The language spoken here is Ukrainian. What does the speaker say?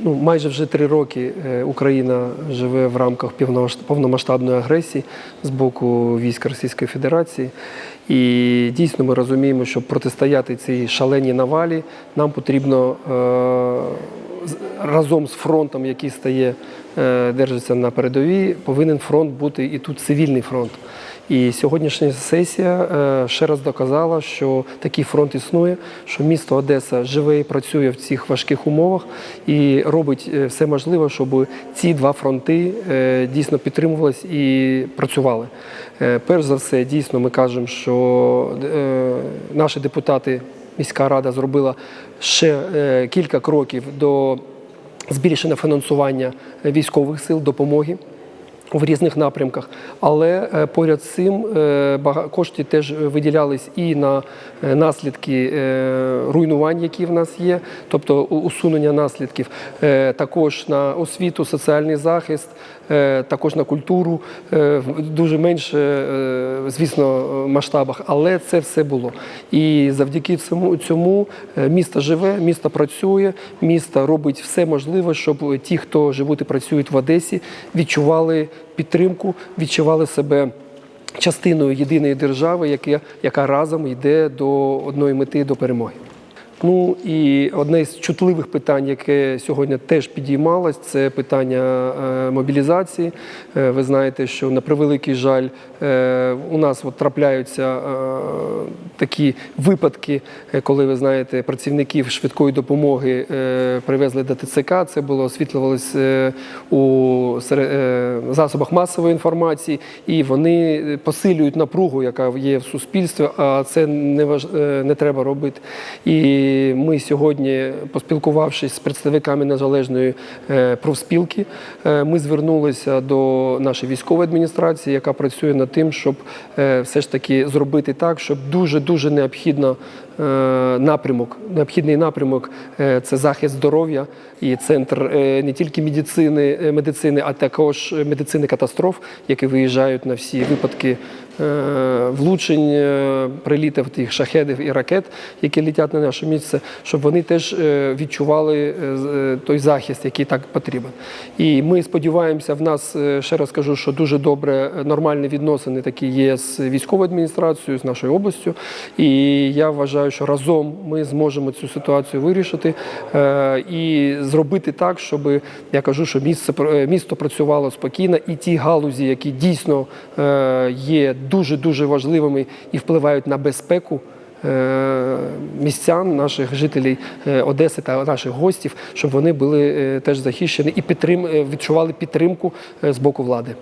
Ну, майже вже три роки е, Україна живе в рамках повномасштабної агресії з боку військ Російської Федерації. І дійсно ми розуміємо, що протистояти цій шаленій навалі, нам потрібно е, разом з фронтом, який стає, е, держиться на передовій, повинен фронт бути і тут цивільний фронт. І сьогоднішня сесія е, ще раз доказала, що такий фронт існує, що місто Одеса живе і працює в цих важких умовах і робить е, все можливе, щоб ці два фронти дійсно підтримувалися і працювали. Перш за все, дійсно, ми кажемо, що наші депутати, міська рада зробила ще кілька кроків до збільшення фінансування військових сил, допомоги в різних напрямках. Але е, поряд з цим е, кошти теж виділялись і на е, наслідки руйнувань, які в нас є, тобто усунення наслідків, також на освіту, соціальний захист, також на культуру, в дуже менше, звісно, масштабах, але це все було. І завдяки цьому, цьому місто живе, місто працює, місто робить все можливе, щоб ті, хто живуть і працюють в Одесі, відчували підтримку, відчували себе. Частиною єдиної держави, яка, разом йде до одної мети до перемоги. Ну і одне з чутливих питань, яке сьогодні теж підіймалось, це питання е, мобілізації. Е, ви знаєте, що на превеликий жаль е, у нас от трапляються такі випадки, коли ви знаєте, працівників швидкої допомоги привезли до ТЦК. Це було освітлювалось е, у засобах масової інформації, і вони посилюють напругу, яка є в суспільстві. А це не важ... не треба робити. І ми сьогодні, поспілкувавшись з представниками незалежної е, профспілки, е, ми звернулися до нашої військової адміністрації, яка працює над тим, щоб е, все ж таки зробити так, щоб дуже дуже необхідно напрямок. Необхідний напрямок е, це захист здоров'я і центр е, не тільки медицини, е, медицини, а також медицини катастроф, які виїжджають на всі випадки е, влучень, е, прилітів тих шахедів і ракет, які летять на наше місце, щоб вони теж е, відчували е, е, той захист, який так потрібен. І ми сподіваємося, в нас е, ще раз кажу, що дуже добре е, нормальні відносини такі є з військовою адміністрацією, з нашою областю. І я вважаю, що разом ми зможемо цю ситуацію вирішити е, і зробити так, щоб я кажу, що місце е, місто працювало спокійно, і ті галузі, які дійсно е, є дуже дуже важливими і впливають на безпеку. Містян, наших жителів Одеси та наших гостів, щоб вони були теж захищені і підтрим, відчували підтримку з боку влади.